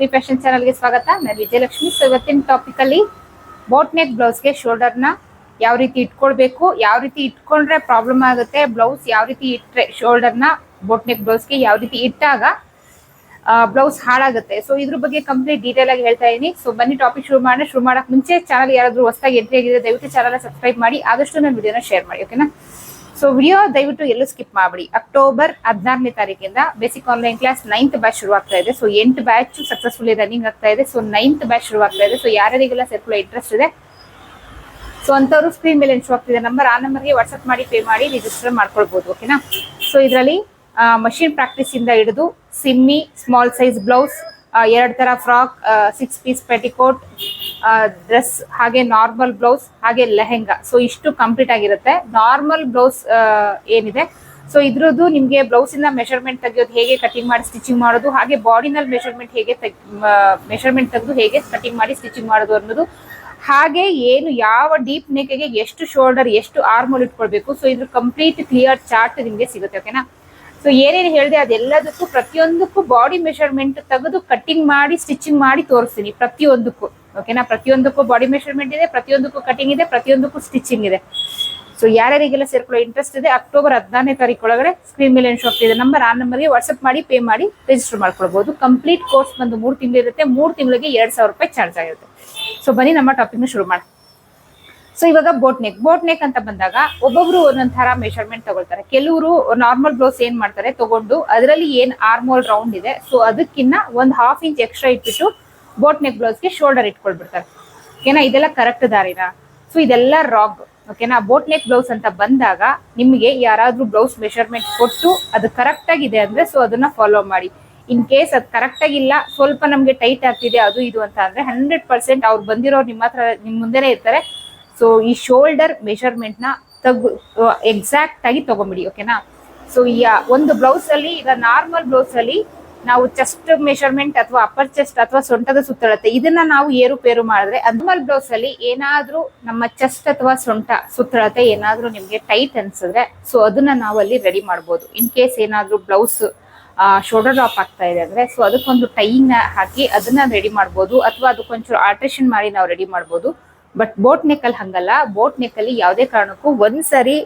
V fashion ಚಾನಲ್ಗೆ ಸ್ವಾಗತ. ನಾನು ವಿಜಯಲಕ್ಷ್ಮಿ. ಸೊ ಇವತ್ತಿನ ಟಾಪಿಕ್ ಅಲ್ಲಿ ಬೋಟ್ ನೆಕ್ ಬ್ಲೌಸ್ಗೆ ಶೋಲ್ಡರ್ನ ಯಾವ ರೀತಿ ಇಟ್ಕೊಳ್ಬೇಕು, ಯಾವ ರೀತಿ ಇಟ್ಕೊಂಡ್ರೆ ಪ್ರಾಬ್ಲಮ್ ಆಗುತ್ತೆ ಬ್ಲೌಸ್ ಯಾವ ರೀತಿ ಇಟ್ಟರೆ ಶೋಲ್ಡರ್ನ ಬೋಟ್ ನೆಕ್ ಬ್ಲೌಸ್ಗೆ ಯಾವ ರೀತಿ ಇಟ್ಟಾಗ ಬ್ಲೌಸ್ ಹಾಳಾಗುತ್ತೆ. ಸೊ ಇದ್ರ ಬಗ್ಗೆ ಕಂಪ್ಲೀಟ್ ಡೀಟೇಲ್ ಆಗಿ ಹೇಳ್ತಾ ಇದ್ದೀನಿ ಸೊ ಬನ್ನಿ ಟಾಪಿಕ್ ಶುರು ಮಾಡೋಣ. ಶುರು ಮಾಡಕ್ ಮುಂಚೆ ಚಾನಲ್ ಯಾರಾದರೂ ಹೊಸದಾಗಿ ಎಂಟ್ರಿ ಆಗಿದೆ ದಯವಿಟ್ಟು ಚಾನಲ್ ಸಬ್ಸ್ಕ್ರೈಬ್ ಮಾಡಿ. ಆದಷ್ಟು ನನ್ನ ವಿಡಿಯೋನ ಶೇರ್ ಮಾಡಿ ಓಕೆನಾ ಸೊ ವಿಡಿಯೋ ದಯವಿಟ್ಟು ಎಲ್ಲೂ ಸ್ಕಿಪ್ ಮಾಡಬೇಡಿ. ಅಕ್ಟೋಬರ್ ಹದಿನಾರನೇ ತಾರೀಕಿಂದ basic online class ninth batch ಶುರು ಆಗ್ತಾ ಇದೆ. ಸೊ ಎಂಟು ಬ್ಯಾಚ್ ಸಕ್ಸಸ್ಫುಲಿ ರನ್ನಿಂಗ್ ಆಗ್ತಾ ಇದೆ. ಸೊ ನೈನ್ತ್ ಬ್ಯಾಚ್ ಶುರು ಆಗ್ತಾ ಇದೆ. ಸೊ ಯಾರ್ಯಾರಿಗೆಲ್ಲ ಸೇರ್ಕೊಳ್ಳೋ ಇಂಟ್ರೆಸ್ಟ್ ಇದೆ? ಸೊ ಅಂಥವ್ರು ಸ್ಕ್ರೀನ್ ಮೇಲೆ ಶೋ ಆಗ್ತಿದೆ. ನಂಬರ್ ಆ ನಂಬರ್ಗೆ ವಾಟ್ಸಪ್ ಮಾಡಿ ಪೇ ಮಾಡಿ ರಿಜಿಸ್ಟರ್ ಮಾಡ್ಕೊಳ್ಬೋದು ಓಕೆನಾ ಸೊ ಇದರಲ್ಲಿ ಮಷಿನ್ ಪ್ರಾಕ್ಟೀಸ್ ಇಂದ ಹಿಡಿದು ಸಿಮ್ಮಿ ಸ್ಮಾಲ್ ಸೈಜ್ ಬ್ಲೌಸ್ ಎರಡು ಥರ frock six piece petticoat dress ಹಾಗೆ ನಾರ್ಮಲ್ ಬ್ಲೌಸ್ ಹಾಗೆ ಲೆಹೆಂಗಾ. ಸೊ ಇಷ್ಟು ಕಂಪ್ಲೀಟ್ ಆಗಿರುತ್ತೆ. ನಾರ್ಮಲ್ ಬ್ಲೌಸ್ ಏನಿದೆ? ಸೊ ಇದ್ರದ್ದು ನಿಮಗೆ ಬ್ಲೌಸ್ ಇಂದ ಮೆಷರ್ಮೆಂಟ್ ತೆಗೆಯೋದು ಹೇಗೆ ಕಟಿಂಗ್ ಮಾಡಿ ಸ್ಟಿಚಿಂಗ್ ಮಾಡೋದು, ಹಾಗೆ ಬಾಡಿನಲ್ಲಿ ಮೆಷರ್ಮೆಂಟ್ ಹೇಗೆ ಮೆಷರ್ಮೆಂಟ್ ತೆಗೆದು ಹೇಗೆ ಕಟಿಂಗ್ ಮಾಡಿ ಸ್ಟಿಚಿಂಗ್ ಮಾಡೋದು ಅನ್ನೋದು, ಹಾಗೆ ಏನು ಯಾವ ಡೀಪ್ ನೆಕ್ಗೆ ಎಷ್ಟು ಶೋಲ್ಡರ್ ಎಷ್ಟು ಆರ್ಮೋಲ್ ಇಟ್ಕೊಳ್ಬೇಕು. ಸೊ ಇದ್ರ ಕಂಪ್ಲೀಟ್ ಕ್ಲಿಯರ್ ಚಾರ್ಟ್ ನಿಮಗೆ ಸಿಗುತ್ತೆ ಓಕೆನಾ ಸೊ ಏನೇನು ಹೇಳಿದೆ ಅದೆಲ್ಲದಕ್ಕೂ ಪ್ರತಿಯೊಂದಕ್ಕೂ ಬಾಡಿ ಮೆಷರ್ಮೆಂಟ್ ತೆಗೆದು ಕಟ್ಟಿಂಗ್ ಮಾಡಿ ಸ್ಟಿಚಿಂಗ್ ಮಾಡಿ ತೋರಿಸ್ತೀನಿ, ಪ್ರತಿಯೊಂದಕ್ಕೂ. ಓಕೆನಾ ಪ್ರತಿಯೊಂದಕ್ಕೂ ಬಾಡಿ ಮೆಷರ್ಮೆಂಟ್ ಇದೆ, ಪ್ರತಿಯೊಂದಕ್ಕೂ ಕಟಿಂಗ್ ಇದೆ, ಪ್ರತಿಯೊಂದಕ್ಕೂ ಸ್ಟಿಚಿಂಗ್ ಇದೆ. ಸೊ ಯಾರ್ಯಾರಿಗೆಲ್ಲ ಸೇರ್ಕೊಳ್ಳೋ ಇಂಟ್ರೆಸ್ಟ್ ಇದೆ ಅಕ್ಟೋಬರ್ ಹದಿನಾರನೇ ತಾರೀಕು ಒಳಗಡೆ ಸ್ಕ್ರೀನ್ ಮೇಲೆ ಶಾಪ್ ಇದೆ ನಂಬರ್ ಆ ನಂಬರ್ಗೆ ವಾಟ್ಸ್ಆಪ್ ಮಾಡಿ ಪೇ ಮಾಡಿ ರಿಜಿಸ್ಟರ್ ಮಾಡ್ಕೊಳ್ಬಹುದು ಕಂಪ್ಲೀಟ್ ಕೋರ್ಸ್ ಬಂದು ಮೂರು ತಿಂಗಳು ಇರುತ್ತೆ. ಮೂರು ತಿಂಗಳಿಗೆ ಎರಡು ಸಾವಿರ ರೂಪಾಯಿ ಚಾರ್ಜ್ ಆಗಿರುತ್ತೆ ಸೊ ಬನ್ನಿ ನಮ್ಮ ಟಾಪಿಕ್ನ ಶುರು ಮಾಡಿ ಸೊ ಇವಾಗ ಬೋಟ್ ನೆಕ್ ಬೋಟ್ ನೆಕ್ ಅಂತ ಬಂದಾಗ ಒಬ್ಬೊಬ್ರು ಒಂದೊಂಥರ ಮೆಷರ್ಮೆಂಟ್ ತಗೊಳ್ತಾರೆ. ಕೆಲವರು ನಾರ್ಮಲ್ ಬ್ಲೌಸ್ ಏನ್ ಮಾಡ್ತಾರೆ, ತಗೊಂಡು, ಅದರಲ್ಲಿ ಏನ್ ಆರ್ಮೋಲ್ ರೌಂಡ್ ಇದೆ ಸೊ ಅದಕ್ಕಿನ್ನ ಒಂದ್ ಹಾಫ್ ಇಂಚ್ ಎಕ್ಸ್ಟ್ರಾ ಇಟ್ಬಿಟ್ಟು ಬೋಟ್ ನೆಕ್ ಬ್ಲೌಸ್ಗೆ ಶೋಲ್ಡರ್ ಇಟ್ಕೊಳ್ಬಿಡ್ತಾರೆ. ಓಕೆನಾ ಇದೆಲ್ಲ ಕರೆಕ್ಟ್ ದಾರಿನಾ? ಸೊ ಇದೆಲ್ಲ ರಾಗ್ ಓಕೆನಾ ಬೋಟ್ ನೆಕ್ ಬ್ಲೌಸ್ ಅಂತ ಬಂದಾಗ ನಿಮಗೆ ಯಾರಾದ್ರೂ ಬ್ಲೌಸ್ ಮೆಷರ್ಮೆಂಟ್ ಕೊಟ್ಟು ಅದು ಕರೆಕ್ಟ್ ಆಗಿದೆ ಅಂದ್ರೆ ಸೊ ಅದನ್ನ ಫಾಲೋ ಮಾಡಿ. ಇನ್ ಕೇಸ್ ಅದು ಕರೆಕ್ಟ್ ಆಗಿಲ್ಲ, ಸ್ವಲ್ಪ ನಮ್ಗೆ ಟೈಟ್ ಆಗ್ತಿದೆ, ಅದು ಇದು ಅಂತ ಅಂದ್ರೆ ಹಂಡ್ರೆಡ್ ಪರ್ಸೆಂಟ್ ಅವ್ರು ಬಂದಿರೋರು ನಿಮ್ಮ ಹತ್ರ ನಿಮ್ಮ ಮುಂದೆನೆ ಇರ್ತಾರೆ. ಸೊ ಈ ಶೋಲ್ಡರ್ ಮೆಷರ್ಮೆಂಟ್ನ ತಗು ಎಕ್ಸಾಕ್ಟ್ ಆಗಿ ತಗೊಂಬಿಡಿ ಓಕೆನಾ ಸೊ ಈ ಒಂದು ಬ್ಲೌಸ್ ಅಲ್ಲಿ, ಈಗ ನಾರ್ಮಲ್ ಬ್ಲೌಸ್ ಅಲ್ಲಿ ನಾವು ಚೆಸ್ಟ್ ಮೆಷರ್ಮೆಂಟ್ ಅಥವಾ ಅಪ್ಪರ್ ಚೆಸ್ಟ್ ಅಥವಾ ಸೊಂಟದ ಸುತ್ತಳತೆ, ಇದನ್ನ ನಾವು ಏರುಪೇರು ಮಾಡಿದ್ರೆ ಅದ್ಮಲ್ ಬ್ಲೌಸ್ ಅಲ್ಲಿ ಏನಾದ್ರೂ ನಮ್ಮ ಚೆಸ್ಟ್ ಅಥವಾ ಸೊಂಟ ಸುತ್ತಳತೆ ಏನಾದ್ರೂ ನಿಮ್ಗೆ ಟೈಟ್ ಅನ್ಸಿದ್ರೆ ಸೊ ಅದನ್ನ ನಾವು ಅಲ್ಲಿ ರೆಡಿ ಮಾಡ್ಬೋದು. ಇನ್ ಕೇಸ್ ಏನಾದ್ರೂ ಬ್ಲೌಸ್ ಶೋಲ್ಡರ್ ಡ್ರಾಪ್ ಆಗ್ತಾ ಇದೆ ಅಂದ್ರೆ ಸೊ ಅದಕ್ಕೊಂದು ಟೈನ ಹಾಕಿ ಅದನ್ನ ರೆಡಿ ಮಾಡ್ಬೋದು, ಅಥವಾ ಅದಕ್ಕೊಂಚೂರು ಆಲ್ಟ್ರೇಷನ್ ಮಾಡಿ ನಾವು ರೆಡಿ ಮಾಡ್ಬೋದು. ಬಟ್ ಬೋಟ್ ನೆಕ್ ಅಲ್ಲಿ ಹಂಗಲ್ಲ ಬೋಟ್ ನೆಕ್ ಅಲ್ಲಿ ಯಾವುದೇ ಕಾರಣಕ್ಕೂ ಒಂದ್ಸರಿ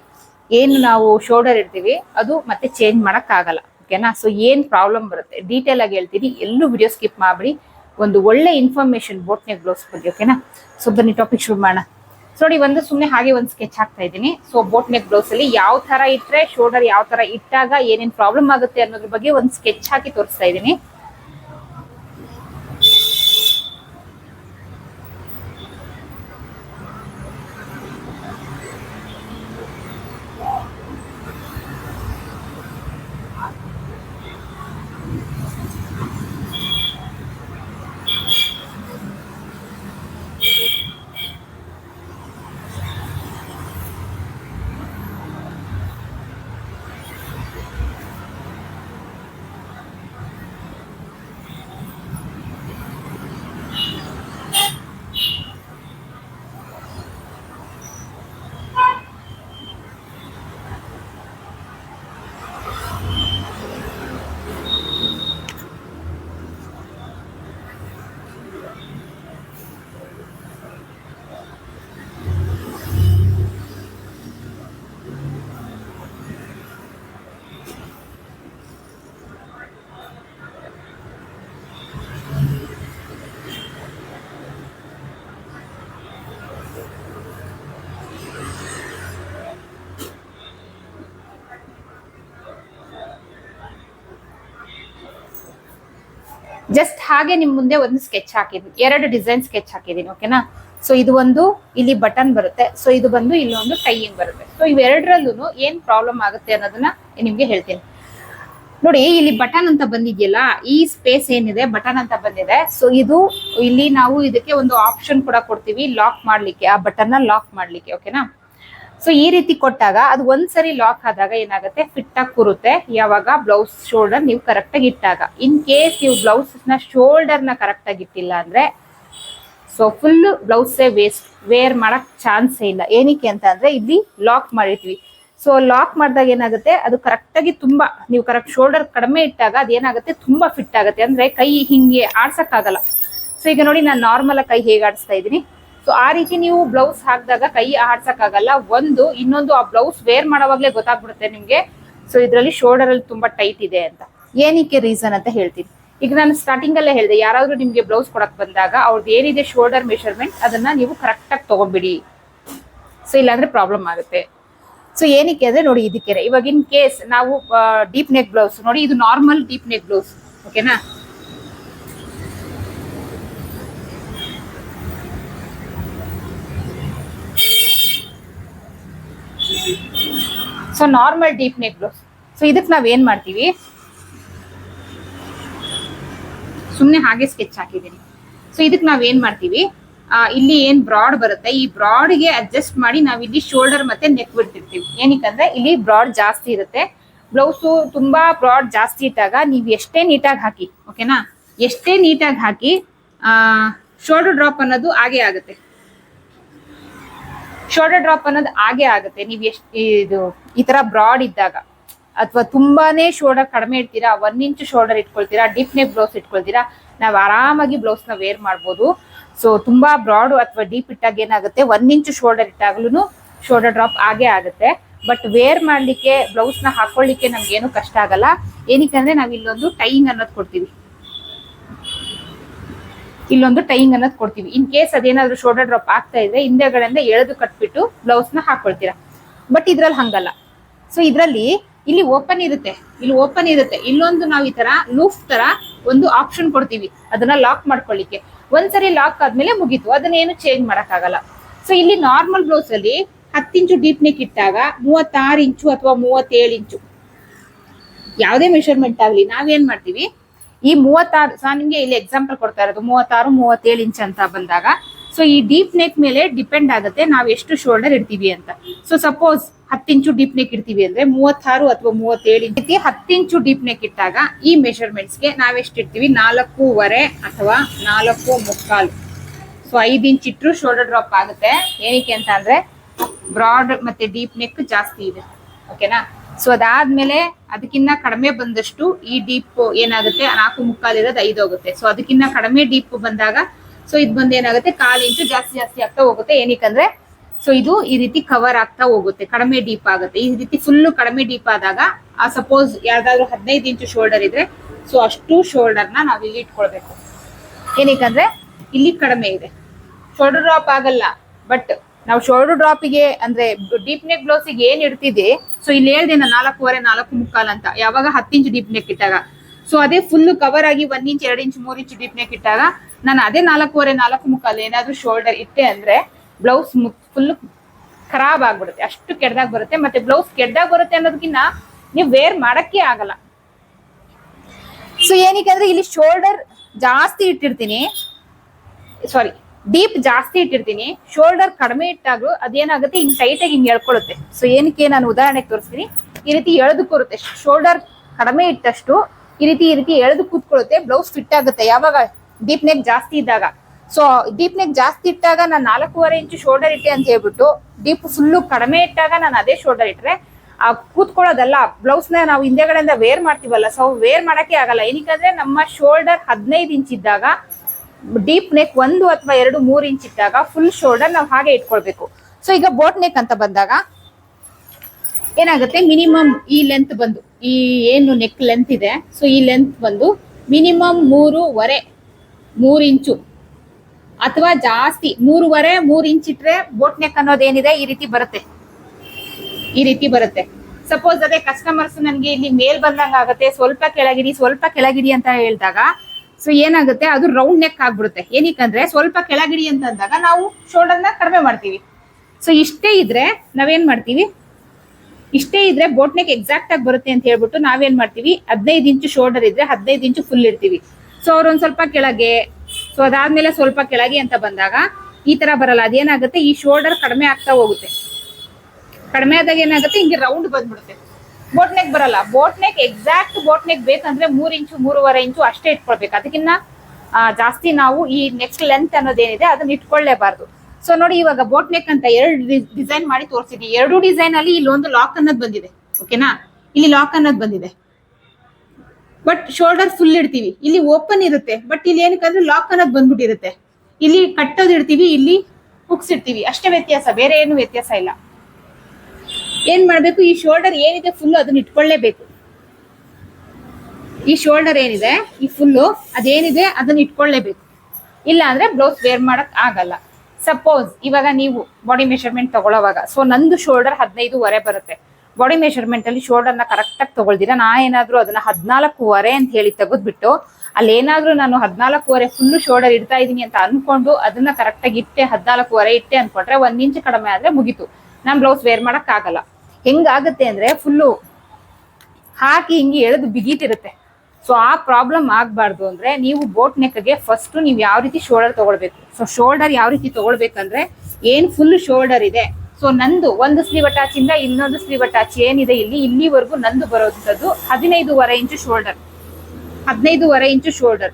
ಏನು ನಾವು ಶೋಲ್ಡರ್ ಇಡ್ತೀವಿ, ಅದು ಮತ್ತೆ ಚೇಂಜ್ ಮಾಡಕ್ ಆಗಲ್ಲ ಓಕೆನಾ ಸೊ ಏನ್ ಪ್ರಾಬ್ಲಮ್ ಬರುತ್ತೆ? ಡೀಟೇಲ್ ಆಗಿ ಹೇಳ್ತೀನಿ. ಎಲ್ಲೂ ವಿಡಿಯೋ ಸ್ಕಿಪ್ ಮಾಡ್ಬಿಡಿ. ಒಂದು ಒಳ್ಳೆ ಇನ್ಫಾರ್ಮೇಶನ್ ಬ್ಲೌಸ್ ಬಗ್ಗೆ ಓಕೆನಾ ಸೊ ಬನ್ನಿ ಟಾಪಿಕ್ ಶುರು ಮಾಡೋಣ. ನೋಡಿ, ಒಂದು ಸುಮ್ಮನೆ ಹಾಗೆ ಒಂದು ಸ್ಕೆಚ್ ಹಾಕ್ತಾ ಇದ್ದೀನಿ. ಸೊ ಬೋಟ್ ನೆಕ್ ಬ್ಲೌಸ್ ಅಲ್ಲಿ ಯಾವ ತರ ಇಟ್ಟರೆ ಶೋಲ್ಡರ್ ಯಾವ ತರ ಇಟ್ಟಾಗ ಏನೇನು ಪ್ರಾಬ್ಲಮ್ ಆಗುತ್ತೆ ಅನ್ನೋದ್ರ ಬಗ್ಗೆ ಒಂದು ಸ್ಕೆಚ್ ಹಾಕಿ ತೋರಿಸ್ತಾ ಇದ್ದೀನಿ ಜಸ್ಟ್ ಹಾಗೆ ನಿಮ್ ಮುಂದೆ ಒಂದು ಸ್ಕೆಚ್ ಹಾಕಿದೀನಿ ಎರಡು ಡಿಸೈನ್ ಸ್ಕೆಚ್ ಹಾಕಿದೀನಿ ಓಕೆನಾ ಸೊ ಇದು ಒಂದು ಇಲ್ಲಿ ಬಟನ್ ಬರುತ್ತೆ. ಸೊ ಇದು ಬಂದು ಇಲ್ಲೊಂದು ಟೈಯಿಂಗ್ ಬರುತ್ತೆ. ಸೊ ಇವೆರಡರಲ್ಲೂ ಏನ್ ಪ್ರಾಬ್ಲಮ್ ಆಗುತ್ತೆ ಅನ್ನೋದನ್ನ ನಿಮ್ಗೆ ಹೇಳ್ತೀನಿ. ನೋಡಿ, ಇಲ್ಲಿ ಬಟನ್ ಅಂತ ಬಂದಿದೆಯಲ್ಲ, ಈ ಸ್ಪೇಸ್ ಏನಿದೆ ಬಟನ್ ಅಂತ ಬಂದಿದೆ. ಸೊ ಇದು ಇಲ್ಲಿ ನಾವು ಇದಕ್ಕೆ ಒಂದು ಆಪ್ಷನ್ ಕೂಡ ಕೊಡ್ತೀವಿ ಲಾಕ್ ಮಾಡ್ಲಿಕ್ಕೆ. ಆ ಬಟನ್ನ ಲಾಕ್ ಮಾಡ್ಲಿಕ್ಕೆ ಓಕೆನಾ ಸೊ ಈ ರೀತಿ ಕೊಟ್ಟಾಗ ಅದು ಒಂದ್ಸರಿ ಲಾಕ್ ಆದಾಗ ಏನಾಗುತ್ತೆ? ಫಿಟ್ ಆಗಿ ಕೂರುತ್ತೆ. ಯಾವಾಗ? ಬ್ಲೌಸ್ ಶೋಲ್ಡರ್ ನೀವು ಕರೆಕ್ಟ್ ಆಗಿ ಇಟ್ಟಾಗ. ಇನ್ ಕೇಸ್ ನೀವು ಬ್ಲೌಸ್ನ ಶೋಲ್ಡರ್ನ ಕರೆಕ್ಟ್ ಆಗಿ ಇಟ್ಟಿಲ್ಲ ಅಂದ್ರೆ ಸೊ ಫುಲ್ ಬ್ಲೌಸೇ ವೇಸ್ಟ್ ವೇರ್ ಮಾಡಕ್ ಚಾನ್ಸೇ ಇಲ್ಲ. ಏನಕ್ಕೆ ಅಂತ ಅಂದ್ರೆ, ಇಲ್ಲಿ ಲಾಕ್ ಮಾಡಿರ್ತೀವಿ. ಸೊ ಲಾಕ್ ಮಾಡಿದಾಗ ಏನಾಗುತ್ತೆ? ಅದು ಕರೆಕ್ಟ್ ಆಗಿ ತುಂಬಾ, ನೀವು ಕರೆಕ್ಟ್ ಶೋಲ್ಡರ್ ಕಡಿಮೆ ಇಟ್ಟಾಗ ಅದೇನಾಗುತ್ತೆ ತುಂಬಾ ಫಿಟ್ ಆಗುತ್ತೆ. ಅಂದ್ರೆ ಕೈ ಹಿಂಗೆ ಆಡ್ಸಕ್ಕಾಗಲ್ಲ. ಸೊ ಈಗ ನೋಡಿ, ನಾನು ನಾರ್ಮಲ್ ಕೈ ಹೇಗೆ ಆಡಿಸ್ತಾ ಇದ್ದೀನಿ? ಸೊ ಆ ರೀತಿ ನೀವು ಬ್ಲೌಸ್ ಹಾಕಿದಾಗ ಕೈ ಆಡ್ಸಕ್ಕಾಗಲ್ಲ. ಒಂದು, ಇನ್ನೊಂದು ಆ ಬ್ಲೌಸ್ ವೇರ್ ಮಾಡೋವಾಗ್ಲೇ ಗೊತ್ತಾಗ್ಬಿಡುತ್ತೆ ನಿಮಗೆ. ಸೊ ಇದರಲ್ಲಿ ಶೋಲ್ಡರ್ ಅಲ್ಲಿ ತುಂಬಾ ಟೈಟ್ ಇದೆ ಅಂತ. ಏನಕ್ಕೆ ರೀಸನ್ ಅಂತ ಹೇಳ್ತೀನಿ. ಈಗ ನಾನು ಸ್ಟಾರ್ಟಿಂಗ್ ಅಲ್ಲೇ ಹೇಳಿದೆ, ಯಾರಾದ್ರೂ ನಿಮ್ಗೆ ಬ್ಲೌಸ್ ಕೊಡಕ್ ಬಂದಾಗ ಅವ್ರದ್ದು ಏನಿದೆ ಶೋಲ್ಡರ್ ಮೆಷರ್ಮೆಂಟ್ ಅದನ್ನ ನೀವು ಕರೆಕ್ಟ್ ಆಗಿ ತಗೊಂಡ್ಬಿಡಿ. ಸೊ ಇಲ್ಲಾಂದ್ರೆ ಪ್ರಾಬ್ಲಮ್ ಆಗುತ್ತೆ. ಸೊ ಏನಕ್ಕೆ ಅಂದ್ರೆ ನೋಡಿ ಇದಕ್ಕೆ ಇವಾಗ ಇನ್ ಕೇಸ್ ನಾವು ಡೀಪ್ ನೆಕ್ ಬ್ಲೌಸ್ ನೋಡಿ, ಇದು ನಾರ್ಮಲ್ ಡೀಪ್ ನೆಕ್ ಬ್ಲೌಸ್ ಓಕೆನಾ so normal deep neck blouse so ಇದಕ್ಕೆ ನಾವೇನು ಮಾಡ್ತೀವಿ? ಸುಮ್ಮನೆ ಹಾಗೆ ಸ್ಕೆಚ್ ಹಾಕಿದ್ದೀನಿ ಸೊ ಇದಕ್ಕೆ ನಾವೇನು ಮಾಡ್ತೀವಿ? ಇಲ್ಲಿ ಏನು ಬ್ರಾಡ್ ಬರುತ್ತೆ? ಈ ಬ್ರಾಡ್ಗೆ ಅಡ್ಜಸ್ಟ್ ಮಾಡಿ ನಾವ್ ಇಲ್ಲಿ ಶೋಲ್ಡರ್ ಮತ್ತೆ ನೆಕ್ ಬಿಡ್ತಿರ್ತೀವಿ. ಏನಕ್ಕಂದ್ರೆ, ಇಲ್ಲಿ ಬ್ರಾಡ್ ಜಾಸ್ತಿ ಇರುತ್ತೆ. ಬ್ಲೌಸು ತುಂಬಾ ಬ್ರಾಡ್ ಜಾಸ್ತಿ ಇಟ್ಟಾಗ ನೀವು ಎಷ್ಟೇ ನೀಟಾಗಿ ಹಾಕಿ ಓಕೆನಾ ಎಷ್ಟೇ ನೀಟಾಗಿ ಹಾಕಿ ಶೋಲ್ಡರ್ ಡ್ರಾಪ್ ಅನ್ನೋದು ಹಾಗೆ ಆಗುತ್ತೆ. ಶೋಲ್ಡರ್ ಡ್ರಾಪ್ ಅನ್ನೋದು ಹಾಗೆ ಆಗುತ್ತೆ. ನೀವು ಎಷ್ಟು ಇದು, ಈ ತರ ಬ್ರಾಡ್ ಇದ್ದಾಗ. ಅಥವಾ ತುಂಬಾನೇ ಶೋಲ್ಡರ್ ಕಡಿಮೆ ಇಡ್ತೀರಾ ಒನ್ ಇಂಚ್ ಶೋಲ್ಡರ್ ಇಟ್ಕೊಳ್ತೀರಾ ಡಿಪ್ ನೆಕ್ ಬ್ಲೌಸ್ ಇಟ್ಕೊಳ್ತೀರಾ, ನಾವು ಆರಾಮಾಗಿ ಬ್ಲೌಸ್ನ ವೇರ್ ಮಾಡ್ಬೋದು. ಸೊ ತುಂಬಾ ಬ್ರಾಡ್ ಅಥವಾ ಡೀಪ್ ಇಟ್ಟಾಗ ಏನಾಗುತ್ತೆ ಒನ್ ಇಂಚ್ ಶೋಲ್ಡರ್ ಇಟ್ಟಾಗ್ಲೂ ಶೋಲ್ಡರ್ ಡ್ರಾಪ್ ಆಗೇ ಆಗುತ್ತೆ. ಬಟ್ ವೇರ್ ಮಾಡ್ಲಿಕ್ಕೆ ಬ್ಲೌಸ್ನ ಹಾಕೊಳ್ಳಿಕ್ಕೆ ಏನು ಕಷ್ಟ ಆಗಲ್ಲ. ಏನಕ್ಕೆ ಅಂದ್ರೆ ನಾವ್ ಇಲ್ಲೊಂದು ಟೈಯಿಂಗ್ ಅನ್ನೋದು ಕೊಡ್ತೀವಿ. ಇಲ್ಲೊಂದು ಟೈಯಿಂಗ್ ಅನ್ನೋದು ಕೊಡ್ತೀವಿ. ಇನ್ ಕೇಸ್ ಅದೇನಾದ್ರೂ ಶೋಲ್ಡರ್ ಡ್ರಾಪ್ ಆಗ್ತಾ ಇದ್ರೆ ಹಿಂದೆಗಳಿಂದ ಎಳೆದು ಕಟ್ಬಿಟ್ಟು ಬ್ಲೌಸ್ನ ಹಾಕೊಳ್ತೀರಾ. ಬಟ್ ಇದ್ರಲ್ಲಿ ಹಂಗಲ್ಲ. ಸೊ ಇದ್ರಲ್ಲಿ ಇಲ್ಲಿ ಓಪನ್ ಇರುತ್ತೆ. ಇಲ್ಲಿ ಓಪನ್ ಇರುತ್ತೆ. ಇಲ್ಲೊಂದು ನಾವು ಈ ತರ ಲೂಫ್ ತರ ಒಂದು ಆಪ್ಷನ್ ಕೊಡ್ತೀವಿ. ಅದನ್ನ ಲಾಕ್ ಮಾಡ್ಕೊಳ್ಳಿಕ್ಕೆ ಒಂದ್ಸರಿ ಲಾಕ್ ಆದ್ಮೇಲೆ ಮುಗೀತು. ಅದನ್ನ ಏನು ಚೇಂಜ್ ಮಾಡೋಕ್ಕಾಗಲ್ಲ. ಸೊ ಇಲ್ಲಿ ನಾರ್ಮಲ್ ಬ್ಲೌಸ್ ಅಲ್ಲಿ ಹತ್ತಿಂಚು ಡೀಪ್ ನೆಕ್ ಇಟ್ಟಾಗ ಮೂವತ್ತಾರು ಇಂಚು ಅಥವಾ ಮೂವತ್ತೇಳು ಇಂಚು. ಯಾವುದೇ ಮೆಷರ್ಮೆಂಟ್ ಆಗಲಿ ನಾವೇನ್ ಮಾಡ್ತೀವಿ? ಈ ಮೂವತ್ತಾರು ನಾನು ನಿಮ್ಗೆ ಇಲ್ಲಿ ಎಕ್ಸಾಂಪಲ್ ಕೊಡ್ತಾ ಇರೋದು, ಮೂವತ್ತಾರು, ಮೂವತ್ತೇಳು ಇಂಚ್ ಅಂತ ಬಂದಾಗ. ಸೊ ಈ ಡೀಪ್ ನೆಕ್ ಮೇಲೆ ಡಿಪೆಂಡ್ ಆಗುತ್ತೆ ನಾವು ಎಷ್ಟು ಶೋಲ್ಡರ್ ಇಡ್ತೀವಿ ಅಂತ. ಸೊ ಸಪೋಸ್ ಹತ್ತು ಇಂಚು ಡೀಪ್ ನೆಕ್ ಇಡ್ತೀವಿ ಅಂದ್ರೆ ಮೂವತ್ತಾರು ಅಥವಾ ಮೂವತ್ತೇಳು ಇಂಚ್ ಹತ್ತಿಂಚು ಡೀಪ್ ನೆಕ್ ಇಟ್ಟಾಗ ಈ ಮೆಷರ್ಮೆಂಟ್ಸ್ಗೆ ನಾವೆಷ್ಟು ಇಡ್ತೀವಿ? ನಾಲ್ಕೂವರೆ ಅಥವಾ ನಾಲ್ಕು ಮುಕ್ಕಾಲು. ಸೊ ಐದು ಇಂಚ್ ಇಟ್ಟರು ಶೋಲ್ಡರ್ ಡ್ರಾಪ್ ಆಗುತ್ತೆ. ಏನಕ್ಕೆ ಅಂತ ಅಂದ್ರೆ ಬ್ರಾಡ್ ಮತ್ತೆ ಡೀಪ್ ನೆಕ್ ಜಾಸ್ತಿ ಇದೆ. ಓಕೆನಾ ಸೊ ಅದಾದ್ಮೇಲೆ ಅದಕ್ಕಿಂತ ಕಡಿಮೆ ಬಂದಷ್ಟು ಈ ಡೀಪ್ ಏನಾಗುತ್ತೆ? ನಾಲ್ಕು ಮುಕ್ಕಾಲಿರೋದು ಐದು ಹೋಗುತ್ತೆ. ಸೊ ಅದಕ್ಕಿಂತ ಕಡಿಮೆ ಡೀಪ್ ಬಂದಾಗ ಸೊ ಇದು ಬಂದು ಏನಾಗುತ್ತೆ? ಕಾಲು ಇಂಚು ಜಾಸ್ತಿ ಜಾಸ್ತಿ ಆಗ್ತಾ ಹೋಗುತ್ತೆ. ಏನಕ್ಕಂದ್ರೆ ಸೊ ಇದು ಈ ರೀತಿ ಕವರ್ ಆಗ್ತಾ ಹೋಗುತ್ತೆ. ಕಡಿಮೆ ಡೀಪ್ ಆಗುತ್ತೆ. ಈ ರೀತಿ ಫುಲ್ಲು ಕಡಿಮೆ ಡೀಪ್ ಆದಾಗ, ಆ ಸಪೋಸ್ ಯಾವ್ದಾದ್ರು ಹದಿನೈದು ಇಂಚು ಶೋಲ್ಡರ್ ಇದ್ರೆ ಸೊ ಅಷ್ಟು ಶೋಲ್ಡರ್ನ ನಾವು ಇಲ್ಲಿ ಇಟ್ಕೊಳ್ಬೇಕು. ಏನಕ್ಕಂದ್ರೆ, ಇಲ್ಲಿ ಕಡಿಮೆ ಇದೆ. ಶೋಲ್ಡರ್ ಡ್ರಾಪ್ ಆಗಲ್ಲ ಬಟ್ ನಾವು ಶೋಲ್ಡರ್ ಡ್ರಾಪಿಗೆ ಅಂದ್ರೆ ಡೀಪ್ ನೆಕ್ ಬ್ಲೌಸಿಗೆ ಏನ್ ಇಡ್ತಿದೆ ಸೊ ಇಲ್ಲಿ ಹೇಳ್ದೆ ನಾನು ನಾಲ್ಕೂವರೆ, ನಾಲ್ಕು ಮುಕ್ಕಾಲ್ ಅಂತ. ಯಾವಾಗ ಹತ್ತು ಇಂಚ್ ಡೀಪ್ ನೆಕ್ ಇಟ್ಟಾಗ. ಸೊ ಅದೇ ಫುಲ್ ಕವರ್ ಆಗಿ ಒಂದ್ ಇಂಚ್ ಎರಡು ಇಂಚ್ ಮೂರ್ ಇಂಚ್ ಡೀಪ್ ನೆಕ್ ಇಟ್ಟಾಗ ನಾನು ಅದೇ ನಾಲ್ಕೂವರೆ, ನಾಲ್ಕು ಮುಕ್ಕಾಲ್ ಏನಾದ್ರೂ ಶೋಲ್ಡರ್ ಇಟ್ಟೆ ಅಂದ್ರೆ ಬ್ಲೌಸ್ ಫುಲ್ ಖರಾಬ್ ಆಗ್ಬಿಡುತ್ತೆ. ಅಷ್ಟು ಕೆಡ್ದಾಗ ಬರುತ್ತೆ. ಮತ್ತೆ ಬ್ಲೌಸ್ ಕೆಡ್ದಾಗ ಬರುತ್ತೆ ಅನ್ನೋದಕ್ಕಿಂತ ನೀವು ವೇರ್ ಮಾಡಕ್ಕೆ ಆಗಲ್ಲ. ಸೊ ಏನಕ್ಕೆ ಅಂದ್ರೆ ಇಲ್ಲಿ ಶೋಲ್ಡರ್ ಜಾಸ್ತಿ ಇಟ್ಟಿರ್ತೀನಿ. ಸಾರಿ ಡೀಪ್ ಜಾಸ್ತಿ ಇಟ್ಟಿರ್ತೀನಿ. ಶೋಲ್ಡರ್ ಕಡಿಮೆ ಇಟ್ಟಾಗ್ಲೂ ಅದೇನಾಗುತ್ತೆ ಹಿಂಗ್ ಟೈಟ್ ಆಗಿ ಹಿಂಗ್ ಎಳ್ಕೊಳ್ಳುತ್ತೆ ಸೊ ಏನಕ್ಕೆ ನಾನು ಉದಾಹರಣೆಗೆ ತೋರಿಸ್ತೀನಿ. ಈ ರೀತಿ ಎಳೆದು ಕೂರುತ್ತೆ. ಶೋಲ್ಡರ್ ಕಡಿಮೆ ಇಟ್ಟಷ್ಟು ಈ ರೀತಿ ಈ ರೀತಿ ಎಳೆದು ಕೂತ್ಕೊಳ್ಳುತ್ತೆ. ಬ್ಲೌಸ್ ಫಿಟ್ ಆಗುತ್ತೆ. ಯಾವಾಗ? ಡೀಪ್ ನೆಕ್ ಜಾಸ್ತಿ ಇದ್ದಾಗ. ಸೊ ಡೀಪ್ ನೆಕ್ ಜಾಸ್ತಿ ಇಟ್ಟಾಗ ನಾನು ನಾಲ್ಕೂವರೆ ಇಂಚು ಶೋಲ್ಡರ್ ಇಟ್ಟೆ ಅಂತ ಹೇಳ್ಬಿಟ್ಟು, ಡೀಪ್ ಫುಲ್ಲು ಕಡಿಮೆ ಇಟ್ಟಾಗ ನಾನು ಅದೇ ಶೋಲ್ಡರ್ ಇಟ್ರೆ, ಆ ಕೂತ್ಕೊಳ್ಳೋದಲ್ಲ ಬ್ಲೌಸ್ನ ನಾವು ಹಿಂದೆಗಡೆಯಿಂದ ವೇರ್ ಮಾಡ್ತೀವಲ್ಲ ಸೊ ವೇರ್ ಮಾಡಕ್ಕೆ ಆಗಲ್ಲ. ಏನಕ್ಕೆ ನಮ್ಮ ಶೋಲ್ಡರ್ ಹದಿನೈದು ಇಂಚ್ ಇದ್ದಾಗ ಡೀಪ್ ನೆಕ್ ಒಂದು ಅಥವಾ ಎರಡು ಮೂರು ಇಂಚ್ ಇದ್ದಾಗ ಫುಲ್ ಶೋಲ್ಡರ್ ನಾವು ಹಾಗೆ ಇಟ್ಕೊಳ್ಬೇಕು. ಸೊ ಈಗ ಬೋಟ್ ನೆಕ್ ಅಂತ ಬಂದಾಗ ಏನಾಗುತ್ತೆ? ಮಿನಿಮಮ್ ಈ ಲೆಂತ್ ಬಂದು, ಈ ಏನು ನೆಕ್ ಲೆಂತ್ ಇದೆ ಸೊ ಈ ಲೆಂತ್ ಬಂದು ಮಿನಿಮಮ್ ಮೂರುವರೆ, ಮೂರು ಇಂಚು ಅಥವಾ ಜಾಸ್ತಿ ಮೂರುವರೆ, ಮೂರು ಇಂಚ್ ಇಟ್ರೆ ಬೋಟ್ ನೆಕ್ ಅನ್ನೋದು ಏನಿದೆ? ಈ ರೀತಿ ಬರುತ್ತೆ. ಈ ರೀತಿ ಬರುತ್ತೆ. ಸಪೋಸ್ ಅದೇ ಕಸ್ಟಮರ್ಸ್ ನನಗೆ ಇಲ್ಲಿ ಮೇಲ್ ಬಂದಂಗ ಆಗುತ್ತೆ ಸ್ವಲ್ಪ ಕೆಳಗಿರಿ ಸ್ವಲ್ಪ ಕೆಳಗಿರಿ ಅಂತ ಹೇಳಿದಾಗ ಸೊ ಏನಾಗುತ್ತೆ? ಅದು ರೌಂಡ್ ನೆಕ್ ಆಗ್ಬಿಡುತ್ತೆ. ಏನಕ್ಕಂದ್ರೆ, ಸ್ವಲ್ಪ ಕೆಳಗಿಡಿ ಅಂತ ಅಂದಾಗ ನಾವು ಶೋಲ್ಡರ್ನ ಕಡಿಮೆ ಮಾಡ್ತೀವಿ. ಸೊ ಇಷ್ಟೇ ಇದ್ರೆ ನಾವೇನ್ ಮಾಡ್ತೀವಿ? ಇಷ್ಟೇ ಇದ್ರೆ ಬೋಟ್ ನೆಕ್ ಎಕ್ಸಾಕ್ಟ್ ಆಗಿ ಬರುತ್ತೆ ಅಂತ ಹೇಳ್ಬಿಟ್ಟು ನಾವೇನ್ ಮಾಡ್ತೀವಿ? ಹದಿನೈದು ಇಂಚು ಶೋಲ್ಡರ್ ಇದ್ರೆ ಹದಿನೈದು ಇಂಚು ಫುಲ್ ಇರ್ತೀವಿ ಸೊ ಅವ್ರೊಂದ್ ಸ್ವಲ್ಪ ಕೆಳಗೆ. ಸೊ ಅದಾದ್ಮೇಲೆ ಸ್ವಲ್ಪ ಕೆಳಗೆ ಅಂತ ಬಂದಾಗ ಈ ತರ ಬರಲ್ಲ. ಅದೇನಾಗುತ್ತೆ? ಈ ಶೋಲ್ಡರ್ ಕಡಿಮೆ ಆಗ್ತಾ ಹೋಗುತ್ತೆ. ಕಡಿಮೆ ಆದಾಗ ಏನಾಗುತ್ತೆ? ಹಿಂಗೆ ರೌಂಡ್ ಬಂದ್ಬಿಡುತ್ತೆ. ಬೋಟ್ ನೆಕ್ ಬರಲ್ಲ. Boat neck exact boat neck ಬೇಕಂದ್ರೆ ಮೂರ್ ಇಂಚು, ಮೂರುವರೆ ಇಂಚು ಅಷ್ಟೇ ಇಟ್ಕೊಳ್ಬೇಕು. ಅದಕ್ಕಿಂತ ಜಾಸ್ತಿ ನಾವು ಈ ನೆಕ್ ಲೆಂತ್ ಅನ್ನೋದೇನಿದೆ ಅದನ್ನ ಇಟ್ಕೊಳ್ಳೇಬಾರ್ದು ಸೊ ನೋಡಿ ಇವಾಗ ಬೋಟ್ ನೆಕ್ ಅಂತ ಎರಡು ಡಿಸೈನ್ ಮಾಡಿ ತೋರಿಸಿದ್ವಿ ಎರಡು ಡಿಸೈನ್ ಅಲ್ಲಿ ಇಲ್ಲೊಂದು ಲಾಕ್ ಅನ್ನೋದು ಬಂದಿದೆ. ಓಕೆನಾ ಇಲ್ಲಿ ಲಾಕ್ ಅನ್ನೋದು ಬಂದಿದೆ. ಬಟ್ ಶೋಲ್ಡರ್ ಫುಲ್ ಇಡ್ತೀವಿ. ಇಲ್ಲಿ ಓಪನ್ ಇರುತ್ತೆ. ಬಟ್ ಇಲ್ಲಿ ಏನಕ್ಕಂದ್ರೆ ಲಾಕ್ ಅನ್ನೋದು ಬಂದ್ಬಿಟ್ಟಿರುತ್ತೆ. ಇಲ್ಲಿ ಕಟ್ಟೋದು ಇಡ್ತೀವಿ, ಇಲ್ಲಿ ಹುಕ್ಸ್ ಇಡ್ತೀವಿ. ಅಷ್ಟೇ ವ್ಯತ್ಯಾಸ, ಬೇರೆ ಏನು ವ್ಯತ್ಯಾಸ ಇಲ್ಲ. ಏನ್ ಮಾಡ್ಬೇಕು? ಈ ಶೋಲ್ಡರ್ ಏನಿದೆ ಫುಲ್ ಅದನ್ನ ಇಟ್ಕೊಳ್ಳೇಬೇಕು. ಈ ಶೋಲ್ಡರ್ ಏನಿದೆ, ಈ ಫುಲ್ಲು ಅದೇನಿದೆ ಅದನ್ನ ಇಟ್ಕೊಳ್ಳೇಬೇಕು. ಇಲ್ಲ ಅಂದ್ರೆ ಬ್ಲೌಸ್ ವೇರ್ ಮಾಡಕ್ ಆಗಲ್ಲ. ಸಪೋಸ್ ಇವಾಗ ನೀವು ಬಾಡಿ ಮೆಷರ್ಮೆಂಟ್ ತಗೊಳ್ಳೋವಾಗ ಸೊ ನಂದು ಶೋಲ್ಡರ್ ಹದಿನೈದುವರೆ ಬರುತ್ತೆ. ಬಾಡಿ ಮೆಷರ್ಮೆಂಟ್ ಅಲ್ಲಿ ಶೋಲ್ಡರ್ನ ಕರೆಕ್ಟ್ ಆಗಿ ತಗೊಳ್ದಿರಾ, ನಾ ಏನಾದ್ರೂ ಅದನ್ನ ಹದಿನಾಲ್ಕೂವರೆ ಅಂತ ಹೇಳಿ ತೆಗೆದ್ಬಿಟ್ಟು ಅಲ್ಲಿ ಏನಾದ್ರೂ ನಾನು ಹದಿನಾಲ್ಕೂವರೆ ಫುಲ್ ಶೋಲ್ಡರ್ ಇಡ್ತಾ ಇದೀನಿ ಅಂತ ಅನ್ಕೊಂಡು ಅದನ್ನ ಕರೆಕ್ಟ್ ಆಗಿ ಇಟ್ಟೆ, ಹದಿನಾಲ್ಕೂವರೆ ಇಟ್ಟೆ ಅನ್ಕೊಂಡ್ರೆ ಒಂದ್ ಇಂಚ್ ಕಡಿಮೆ ಆದ್ರೆ ಮುಗೀತು. ನಾನ್ ಬ್ಲೌಸ್ ವೇರ್ ಮಾಡಕ್ ಆಗಲ್ಲ. ಹೆಂಗಾಗುತ್ತೆ ಅಂದ್ರೆ ಫುಲ್ಲು ಹಾಕಿ ಹಿಂಗೆ ಎಳೆದು ಬಿಗೀತಿರುತ್ತೆ. ಸೊ ಆ ಪ್ರಾಬ್ಲಮ್ ಆಗಬಾರ್ದು ಅಂದ್ರೆ ನೀವು ಬೋಟ್ ನೆಕ್ಗೆ ಫಸ್ಟ್ ನೀವು ಯಾವ ರೀತಿ ಶೋಲ್ಡರ್ ತಗೊಳ್ಬೇಕು. ಸೊ ಶೋಲ್ಡರ್ ಯಾವ ರೀತಿ ತಗೊಳ್ಬೇಕಂದ್ರೆ ಏನು ಫುಲ್ ಶೋಲ್ಡರ್ ಇದೆ. ಸೊ ನಂದು ಒಂದು ಸ್ಲೀವ್ ಅಟ್ಯಾಚ್ ಇಂದ ಇನ್ನೊಂದು ಸ್ಲೀವ್ ಅಟ್ಯಾಚ್ ಏನಿದೆ ಇಲ್ಲಿ, ಇಲ್ಲಿವರೆಗೂ ನಂದು ಬರೋದಂಥದ್ದು ಹದಿನೈದೂವರೆ ಇಂಚು ಶೋಲ್ಡರ್ ಹದಿನೈದೂವರೆ ಇಂಚು ಶೋಲ್ಡರ್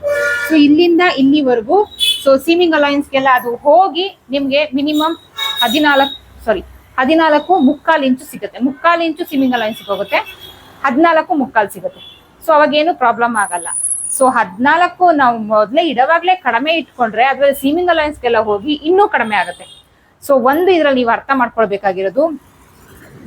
ಸೊ ಇಲ್ಲಿಂದ ಇಲ್ಲಿವರೆಗೂ ಸೊ ಸೀಮಿಂಗ್ ಅಲೈನ್ಸ್ಗೆಲ್ಲ ಅದು ಹೋಗಿ ನಿಮಗೆ ಮಿನಿಮಮ್ ಹದಿನಾಲ್ಕು ಸಾರಿ ಹದಿನಾಲ್ಕು ಮುಕ್ಕಾಲು ಇಂಚು ಸಿಗುತ್ತೆ. ಮುಕ್ಕಾಲು ಇಂಚು ಸಿಮ್ಮಿಂಗ್ ಅಲೈನ್ಸ್ ಹೋಗುತ್ತೆ ಹದಿನಾಲ್ಕು ಮುಕ್ಕಾಲು ಸಿಗುತ್ತೆ. ಸೊ ಅವಾಗೇನು ಪ್ರಾಬ್ಲಮ್ ಆಗಲ್ಲ. ಸೊ ಹದಿನಾಲ್ಕು ನಾವು ಮೊದಲೇ ಇಡವಾಗ್ಲೇ ಕಡಿಮೆ ಇಟ್ಕೊಂಡ್ರೆ ಅದರಲ್ಲಿ ಸೀಮಿಂಗ್ ಅಲೈನ್ಸ್ಗೆಲ್ಲ ಹೋಗಿ ಇನ್ನೂ ಕಡಿಮೆ ಆಗುತ್ತೆ. ಸೊ ಒಂದು ಇದರಲ್ಲಿ ನೀವು ಅರ್ಥ ಮಾಡ್ಕೊಳ್ಬೇಕಾಗಿರೋದು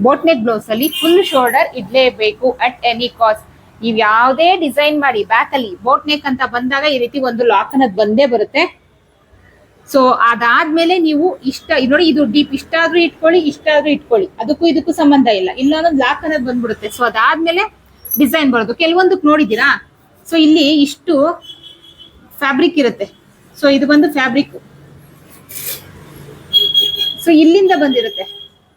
ಬೋಟ್ ನೆಕ್ ಬ್ಲೌಸ್ ಅಲ್ಲಿ ಫುಲ್ ಶೋಲ್ಡರ್ ಇಡ್ಲೇಬೇಕು ಅಟ್ ಎನಿ ಕಾಸ್ಟ್ ನೀವು ಯಾವುದೇ ಡಿಸೈನ್ ಮಾಡಿ ಬ್ಯಾಕ್ ಅಲ್ಲಿ ಬೋಟ್ ನೆಕ್ ಅಂತ ಬಂದಾಗ ಈ ರೀತಿ ಒಂದು ಲಾಕ್ ಅನ್ನೋದು ಬಂದೇ ಬರುತ್ತೆ. ಸೊ ಅದಾದ್ಮೇಲೆ ನೀವು ಇಷ್ಟ ನೋಡಿ, ಇದು ಡೀಪ್ ಇಷ್ಟ ಆದ್ರೂ ಇಟ್ಕೊಳ್ಳಿ ಇಷ್ಟ ಆದ್ರೂ ಇಟ್ಕೊಳ್ಳಿ. ಅದಕ್ಕೂ ಇದಕ್ಕೂ ಸಂಬಂಧ ಇಲ್ಲ. ಇಲ್ಲ ಅನ್ನೋದು ಲಾಕ್ ಅನ್ನೋದು ಬಂದ್ಬಿಡುತ್ತೆ. ಸೊ ಅದಾದ್ಮೇಲೆ ಡಿಸೈನ್ ಬರೋದು. ಕೆಲವೊಂದಕ್ಕೆ ನೋಡಿದ್ದೀರಾ? ಸೊ ಇಲ್ಲಿ ಇಷ್ಟು ಫ್ಯಾಬ್ರಿಕ್ ಇರುತ್ತೆ. ಸೊ ಇದು ಬಂದು ಫ್ಯಾಬ್ರಿಕ್ ಸೊ ಇಲ್ಲಿಂದ ಬಂದಿರುತ್ತೆ.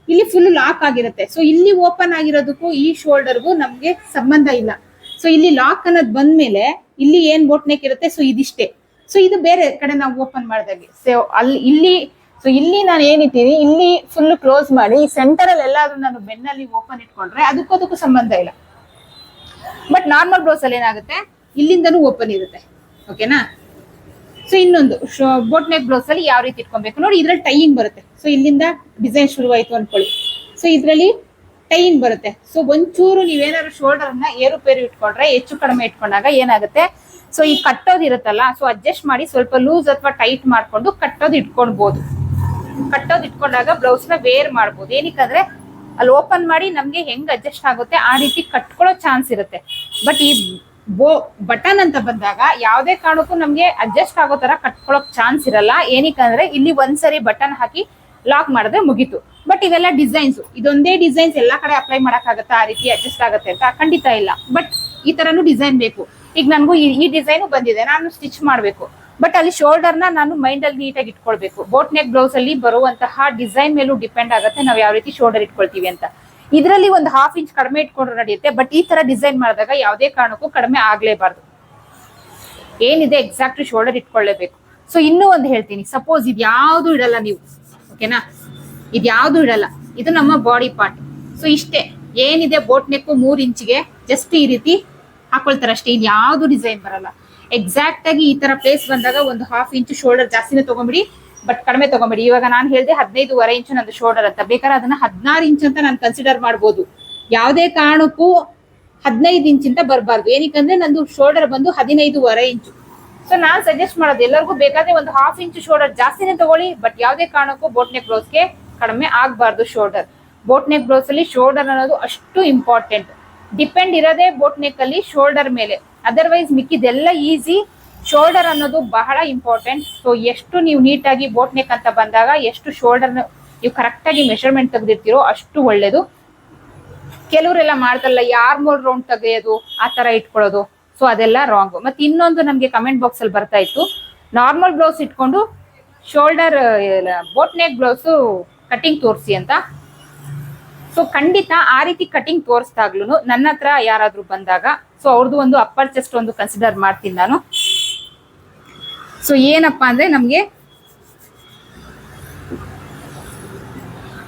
ಇಲ್ಲಿ ಫುಲ್ ಲಾಕ್ ಆಗಿರುತ್ತೆ. ಸೊ ಇಲ್ಲಿ ಓಪನ್ ಆಗಿರೋದಕ್ಕೂ ಈ ಶೋಲ್ಡರ್ಗೂ ನಮ್ಗೆ ಸಂಬಂಧ ಇಲ್ಲ. ಸೊ ಇಲ್ಲಿ ಲಾಕ್ ಅನ್ನೋದು ಬಂದ್ಮೇಲೆ ಇಲ್ಲಿ ಏನ್ ಬೋಟ್ ನೆಕ್ ಇರುತ್ತೆ? ಸೊ ಇದಿಷ್ಟೇ. ಸೊ ಇದು ಬೇರೆ ಕಡೆ ನಾವು ಓಪನ್ ಮಾಡಿದಾಗೆ. ಸೊ ಅಲ್ಲಿ, ಇಲ್ಲಿ ಸೊ ಇಲ್ಲಿ ನಾನು ಏನಿದ್ದೀನಿ ಇಲ್ಲಿ ಫುಲ್ ಕ್ಲೋಸ್ ಮಾಡಿ ಸೆಂಟರ್ ಅಲ್ಲಿ ಎಲ್ಲಾದ್ರೂ ನಾನು ಬೆನ್ನಲ್ಲಿ ಓಪನ್ ಇಟ್ಕೊಂಡ್ರೆ ಅದಕ್ಕೂ ಅದಕ್ಕೂ ಸಂಬಂಧ ಇಲ್ಲ. ಬಟ್ ನಾರ್ಮಲ್ ಬ್ಲೌಸ್ ಅಲ್ಲಿ ಏನಾಗುತ್ತೆ? ಇಲ್ಲಿಂದನೂ ಓಪನ್ ಇರುತ್ತೆ. ಓಕೆನಾ ಸೊ ಇನ್ನೊಂದು ಬೋಟ್ ನೆಕ್ ಬ್ಲೌಸ್ ಅಲ್ಲಿ ಯಾವ ರೀತಿ ಇಟ್ಕೊಬೇಕು? ನೋಡಿ, ಇದ್ರಲ್ಲಿ ಟೈಯಿಂಗ್ ಬರುತ್ತೆ. ಸೊ ಇಲ್ಲಿಂದ ಡಿಸೈನ್ ಶುರುವಾಯಿತು ಅನ್ಕೊಳ್ಳಿ. ಸೊ ಇದರಲ್ಲಿ ಟೈಯಿಂಗ್ ಬರುತ್ತೆ. ಸೊ ಒಂಚೂರು ನೀವೇನಾದ್ರು ಶೋಲ್ಡರ್ ಅನ್ನ ಏರುಪೇರು ಇಟ್ಕೊಂಡ್ರೆ ಹೆಚ್ಚು ಕಡಿಮೆ ಇಟ್ಕೊಂಡಾಗ ಏನಾಗುತ್ತೆ? ಸೊ ಈ ಕಟ್ಟೋದು ಇರತ್ತಲ್ಲ ಸೊ ಅಡ್ಜಸ್ಟ್ ಮಾಡಿ ಸ್ವಲ್ಪ ಲೂಸ್ ಅಥವಾ ಟೈಟ್ ಮಾಡ್ಕೊಂಡು ಕಟ್ಟೋದು ಇಟ್ಕೊಳ್ಬೋದು. ಕಟ್ಟೋದು ಇಟ್ಕೊಂಡಾಗ ಬ್ಲೌಸ್ನ ವೇರ್ ಮಾಡ್ಬೋದು. ಏನಕ್ಕಂದ್ರೆ, ಅಲ್ಲಿ ಓಪನ್ ಮಾಡಿ ನಮಗೆ ಹೆಂಗ್ ಅಡ್ಜಸ್ಟ್ ಆಗುತ್ತೆ, ಆ ರೀತಿ ಕಟ್ಕೊಳ್ಳೋ ಚಾನ್ಸ್ ಇರುತ್ತೆ. ಬಟ್ ಈ ಬೋ ಬಟನ್ ಅಂತ ಬಂದಾಗ ಯಾವುದೇ ಕಾರಣಕ್ಕೂ ನಮಗೆ ಅಡ್ಜಸ್ಟ್ ಆಗೋ ತರ ಕಟ್ಕೊಳ್ಳೋಕ್ ಚಾನ್ಸ್ ಇರಲ್ಲ. ಏನಕ್ಕಂದ್ರೆ, ಇಲ್ಲಿ ಒಂದ್ಸರಿ ಬಟನ್ ಹಾಕಿ ಲಾಕ್ ಮಾಡಿದ್ರೆ ಮುಗೀತು. ಬಟ್ ಇವೆಲ್ಲ ಡಿಸೈನ್ಸ್ ಇದೊಂದೇ ಡಿಸೈನ್ಸ್ ಎಲ್ಲ ಕಡೆ ಅಪ್ಲೈ ಮಾಡೋಕ್ಕಾಗತ್ತಾ, ಆ ರೀತಿ ಅಡ್ಜಸ್ಟ್ ಆಗುತ್ತೆ ಅಂತ ಖಂಡಿತ ಇಲ್ಲ. ಬಟ್ ಈ ತರನು ಡಿಸೈನ್ ಬೇಕು. ಈಗ ನನಗೂ ಈ ಡಿಸೈನು ಬಂದಿದೆ. ನಾನು ಸ್ಟಿಚ್ ಮಾಡಬೇಕು. ಬಟ್ ಅಲ್ಲಿ ಶೋಲ್ಡರ್ನ ನಾನು ಮೈಂಡ್ ಅಲ್ಲಿ ನೀಟಾಗಿ ಇಟ್ಕೊಳ್ಬೇಕು. ಬೋಟ್ ನೆಕ್ ಬ್ಲೌಸ್ ಅಲ್ಲಿ ಬರುವಂತಹ ಡಿಸೈನ್ ಮೇಲೂ ಡಿಪೆಂಡ್ ಆಗುತ್ತೆ. ನಾವು ಯಾವ ರೀತಿ ಶೋಲ್ಡರ್ ಇಟ್ಕೊಳ್ತೀವಿ ಅಂತ. ಇದರಲ್ಲಿ ಒಂದು ಹಾಫ್ ಇಂಚ್ ಕಡಿಮೆ ಇಟ್ಕೊಂಡ್ರೆ ನಡೆಯುತ್ತೆ. ಬಟ್ ಈ ತರ ಡಿಸೈನ್ ಮಾಡಿದಾಗ ಯಾವುದೇ ಕಾರಣಕ್ಕೂ ಕಡಿಮೆ ಆಗ್ಲೇಬಾರ್ದು. ಏನಿದೆ ಎಕ್ಸಾಕ್ಟ್ ಶೋಲ್ಡರ್ ಇಟ್ಕೊಳ್ಳೇಬೇಕು ಸೊ ಇನ್ನೂ ಒಂದು ಹೇಳ್ತೀನಿ. ಸಪೋಸ್ ಇದು ಯಾವ್ದು ಇಡಲ್ಲ ನೀವು. ಓಕೆನಾ ಇದು ಯಾವ್ದು ಇಡಲ್ಲ. ಇದು ನಮ್ಮ ಬಾಡಿ ಪಾರ್ಟ್ ಸೊ ಇಷ್ಟೇ. ಏನಿದೆ ಬೋಟ್ ನೆಕ್ ಮೂರ್ ಇಂಚಿಗೆ ಜಸ್ಟ್ ಈ ರೀತಿ ಹಾಕೊಳ್ತಾರೆ ಅಷ್ಟೇ ಇದು ಯಾವ್ದು ಡಿಸೈನ್ ಬರಲ್ಲ. ಎಕ್ಸಾಕ್ಟ್ ಆಗಿ ಈ ತರ ಪ್ಲೇಸ್ ಬಂದಾಗ ಒಂದು ಹಾಫ್ ಇಂಚು ಶೋಲ್ಡರ್ ಜಾಸ್ತಿನೇ ತಗೊಂಬಿಡಿ ಬಟ್ ಕಡಿಮೆ ತಗೊಂಬಿಡಿ. ಇವಾಗ ನಾನು ಹೇಳಿದೆ ಹದಿನೈದುವರೆ ಇಂಚು ನಂದು ಶೋಲ್ಡರ್ ಅಂತ. ಬೇಕಾದ್ರೆ ಅದನ್ನ ಹದಿನಾರು ಇಂಚ್ ಅಂತ ನಾನು ಕನ್ಸಿಡರ್ ಮಾಡ್ಬೋದು. ಯಾವುದೇ ಕಾರಣಕ್ಕೂ ಹದಿನೈದು ಇಂಚ್ ಅಂತ ಬರಬಾರ್ದು. ಏನಕ್ಕಂದ್ರೆ ನಂದು ಶೋಲ್ಡರ್ ಬಂದು ಹದಿನೈದುವರೆ ಇಂಚು ಸೊ ನಾನು ಸಜೆಸ್ಟ್ ಮಾಡೋದು, ಎಲ್ಲರಿಗೂ ಬೇಕಾದ್ರೆ ಒಂದು ಹಾಫ್ ಇಂಚು ಶೋಲ್ಡರ್ ಜಾಸ್ತಿನೇ ತಗೊಳ್ಳಿ ಬಟ್ ಯಾವುದೇ ಕಾರಣಕ್ಕೂ ಬೋಟ್ ನೆಕ್ ಬ್ಲೌಸ್ಗೆ ಕಡಿಮೆ ಆಗಬಾರ್ದು ಶೋಲ್ಡರ್ ಬೋಟ್ ನೆಕ್ ಬ್ಲೌಸ್ ಅಲ್ಲಿ ಶೋಲ್ಡರ್ ಅನ್ನೋದು ಅಷ್ಟು ಇಂಪಾರ್ಟೆಂಟ್ ಡಿಪೆಂಡ್ ಇರೋದೇ ಬೋಟ್ ನೆಕ್ ಅಲ್ಲಿ ಶೋಲ್ಡರ್ ಮೇಲೆ. ಅದರ್ವೈಸ್ ಮಿಕ್ಕಿದೆಲ್ಲ ಈಸಿ. ಶೋಲ್ಡರ್ ಅನ್ನೋದು ಬಹಳ ಇಂಪಾರ್ಟೆಂಟ್. ಸೊ ಎಷ್ಟು ನೀವು ನೀಟಾಗಿ ಬೋಟ್ ನೆಕ್ ಅಂತ ಬಂದಾಗ, ಎಷ್ಟು ಶೋಲ್ಡರ್ ನೀವು ಕರೆಕ್ಟಾಗಿ ಮೆಷರ್ಮೆಂಟ್ ತೆಗೆದಿರ್ತೀರೋ ಅಷ್ಟು ಒಳ್ಳೇದು. ಕೆಲವರೆಲ್ಲ ಮಾಡ್ತಾರಲ್ಲ, ಯಾರ್ ಮೂರ್ ರೌಂಡ್ ತೆಗೆಯೋದು, ಆ ತರ ಇಟ್ಕೊಳ್ಳೋದು. ಸೊ ಅದೆಲ್ಲ ರಾಂಗ್ ಮತ್ತೆ ಇನ್ನೊಂದು ನಮಗೆ ಕಮೆಂಟ್ ಬಾಕ್ಸ್ ಅಲ್ಲಿ ಬರ್ತಾ ಇತ್ತು. ನಾರ್ಮಲ್ ಬ್ಲೌಸ್ ಇಟ್ಕೊಂಡು, shoulder boat neck blouse cutting ತೋರಿಸಿ ಅಂತ. ಸೊ ಖಂಡಿತ ಆ ರೀತಿ ಕಟಿಂಗ್ ತೋರಿಸ್ದಾಗ್ಲೂ ನನ್ನ ಹತ್ರ ಯಾರಾದ್ರೂ ಬಂದಾಗ ಸೊ ಅವ್ರದ್ದು ಒಂದು ಅಪ್ಪರ್ ಚೆಸ್ಟ್ ಒಂದು ಕನ್ಸಿಡರ್ ಮಾಡ್ತೀನಿ ನಾನು. ಸೊ ಏನಪ್ಪಾ ಅಂದ್ರೆ ನಮ್ಗೆ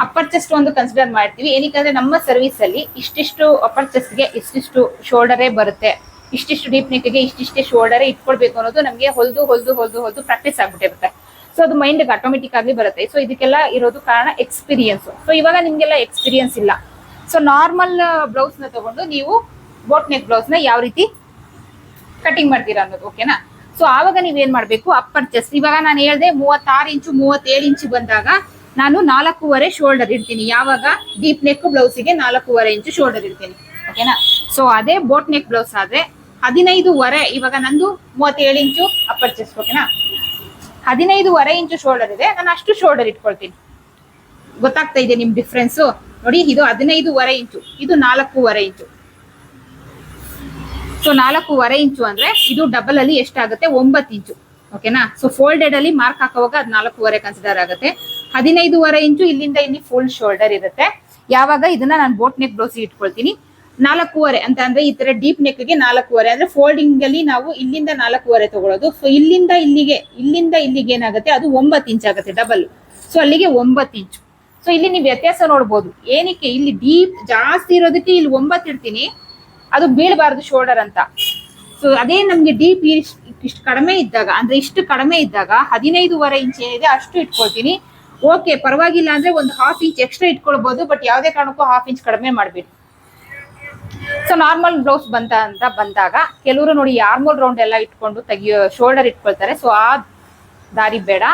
ಅಪ್ಪರ್ ಚೆಸ್ಟ್ ಒಂದು ಕನ್ಸಿಡರ್ ಮಾಡ್ತೀವಿ. ಏನಕ್ಕಂದ್ರೆ ನಮ್ಮ ಸರ್ವಿಸ್ ಅಲ್ಲಿ ಇಷ್ಟಿಷ್ಟು ಅಪ್ಪರ್ ಚೆಸ್ಟ್ಗೆ ಇಷ್ಟಿಷ್ಟು ಶೋಲ್ಡರೇ ಬರುತ್ತೆ. ಇಷ್ಟಿಷ್ಟು ಡೀಪ್ ನೆಕ್ಗೆ ಇಷ್ಟಿಷ್ಟೇ ಶೋಲ್ಡರೇ ಇಟ್ಕೊಳ್ಬೇಕು ಅನ್ನೋದು ನಮಗೆ ಹೊಲ್ದು ಹೊಲ್ದು ಹೊಲ್ದು ಹೊಲ್ದು ಪ್ರಾಕ್ಟೀಸ್ ಆಗ್ಬಿಟ್ಟಿರುತ್ತೆ. ಸೊ ಅದು ಮೈಂಡ್ಗೆ ಆಟೋಮೆಟಿಕ್ ಆಗಿ ಬರುತ್ತೆ. ಸೊ ಇದಕ್ಕೆಲ್ಲ ಇರೋದು ಕಾರಣ ಎಕ್ಸ್ಪೀರಿಯನ್ಸ್ ಸೊ ಇವಾಗ ನಿಮ್ಗೆಲ್ಲ ಎಕ್ಸ್ಪೀರಿಯನ್ಸ್ ಇಲ್ಲ. ಸೊ ನಾರ್ಮಲ್ ಬ್ಲೌಸ್ನ ತಗೊಂಡು ನೀವು ಬೋಟ್ ನೆಕ್ ಬ್ಲೌಸ್ನ ಯಾವ ರೀತಿ ಕಟಿಂಗ್ ಮಾಡ್ತೀರಾ ಅನ್ನೋದು ಓಕೆನಾ ಸೊ ಆವಾಗ ನೀವೇನ್ ಮಾಡ್ಬೇಕು? ಅಪ್ಪರ್ ಚೆಸ್ಟ್ ಇವಾಗ ನಾನು ಹೇಳ್ದೆ ಮೂವತ್ತಾರು ಇಂಚು, ಮೂವತ್ತೇಳು ಇಂಚು ಬಂದಾಗ ನಾನು ನಾಲ್ಕೂವರೆ ಶೋಲ್ಡರ್ ಇಡ್ತೀನಿ. ಯಾವಾಗ? ಡೀಪ್ ನೆಕ್ ಬ್ಲೌಸಿಗೆ ನಾಲ್ಕೂವರೆ ಇಂಚು ಶೋಲ್ಡರ್ ಇಡ್ತೀನಿ ಓಕೆನಾ ಸೊ ಅದೇ ಬೋಟ್ ನೆಕ್ ಬ್ಲೌಸ್ ಆದ್ರೆ ಹದಿನೈದುವರೆ, ಇವಾಗ ನಂದು ಮೂವತ್ತೇಳು ಇಂಚು ಅಪ್ಪರ್ ಚೆಸ್ಟ್ ಓಕೆನಾ ಹದಿನೈದುವರೆ ಇಂಚು ಶೋಲ್ಡರ್ ಇದೆ. ನಾನು ಅಷ್ಟು ಶೋಲ್ಡರ್ ಇಟ್ಕೊಳ್ತೀನಿ. ಗೊತ್ತಾಗ್ತಾ ಇದೆ ನಿಮ್ ಡಿಫ್ರೆನ್ಸ್ ನೋಡಿ, ಇದು ಹದಿನೈದುವರೆ ಇಂಚು, ಇದು ನಾಲ್ಕೂವರೆ ಇಂಚು. ಸೊ ನಾಲ್ಕೂವರೆ ಇಂಚು ಅಂದ್ರೆ ಇದು ಡಬಲ್ ಅಲ್ಲಿ ಎಷ್ಟಾಗುತ್ತೆ? ಒಂಬತ್ತು ಇಂಚು. ಓಕೆನಾ ಸೊ ಫೋಲ್ಡೆಡ್ ಅಲ್ಲಿ ಮಾರ್ಕ್ ಹಾಕುವಾಗ ಅದು ನಾಲ್ಕೂವರೆ ಕನ್ಸಿಡರ್ ಆಗುತ್ತೆ. ಹದಿನೈದುವರೆ ಇಂಚು ಇಲ್ಲಿಂದ ಇಲ್ಲಿ ಫುಲ್ ಶೋಲ್ಡರ್ ಇರುತ್ತೆ. ಯಾವಾಗ? ಇದನ್ನ ನಾನು ಬೋಟ್ ನೆಕ್ ಬ್ಲೌಸ್ ಇಟ್ಕೊಳ್ತೀನಿ. ನಾಲ್ಕೂವರೆ ಅಂತ ಅಂದ್ರೆ ಈ ತರ ಡೀಪ್ ನೆಕ್ಗೆ ನಾಲ್ಕೂವರೆ. ಅಂದ್ರೆ ಫೋಲ್ಡಿಂಗ್ ಅಲ್ಲಿ ನಾವು ಇಲ್ಲಿಂದ ನಾಲ್ಕೂವರೆ ತಗೊಳ್ಳೋದು ಸೊ ಇಲ್ಲಿಂದ ಇಲ್ಲಿಗೆ ಇಲ್ಲಿಂದ ಇಲ್ಲಿಗೆ ಏನಾಗುತ್ತೆ? ಅದು ಒಂಬತ್ತು ಇಂಚ್ ಆಗುತ್ತೆ ಡಬಲ್ ಸೊ ಅಲ್ಲಿಗೆ ಒಂಬತ್ತು ಇಂಚು ಸೊ ಇಲ್ಲಿ ನೀವು ವ್ಯತ್ಯಾಸ ನೋಡ್ಬೋದು. ಏನಕ್ಕೆ? ಇಲ್ಲಿ ಡೀಪ್ ಜಾಸ್ತಿ ಇರೋದಕ್ಕೆ ಇಲ್ಲಿ ಒಂಬತ್ತು ಇಡ್ತೀನಿ. ಅದು ಬೀಳಬಾರ್ದು ಶೋಲ್ಡರ್ ಅಂತ. ಸೊ ಅದೇ ನಮ್ಗೆ ಡೀಪ್ ಇಷ್ಟು ಕಡಿಮೆ ಇದ್ದಾಗ, ಅಂದ್ರೆ ಇಷ್ಟು ಕಡಿಮೆ ಇದ್ದಾಗ ಹದಿನೈದುವರೆ ಇಂಚ್ ಏನಿದೆ ಅಷ್ಟು ಇಟ್ಕೊಳ್ತೀನಿ. ಓಕೆ ಪರವಾಗಿಲ್ಲ ಅಂದ್ರೆ ಒಂದು ಹಾಫ್ ಇಂಚ್ ಎಕ್ಸ್ಟ್ರಾ ಇಟ್ಕೊಳ್ಬಹುದು ಬಟ್ ಯಾವುದೇ ಕಾರಣಕ್ಕೂ ಹಾಫ್ ಇಂಚ್ ಕಡಿಮೆ ಮಾಡ್ಬೇಡಿ. ಸೊ ನಾರ್ಮಲ್ ಬ್ಲೌಸ್ ಬಂತ ಅಂತ ಬಂದಾಗ ಕೆಲವರು ನೋಡಿ ಆರ್ಮೋಲ್ ರೌಂಡ್ ಎಲ್ಲ ಇಟ್ಕೊಂಡು ತೆಗಿಯೋ ಶೋಲ್ಡರ್ ಇಟ್ಕೊಳ್ತಾರೆ. ಸೊ ಆ ದಾರಿ ಬೇಡ.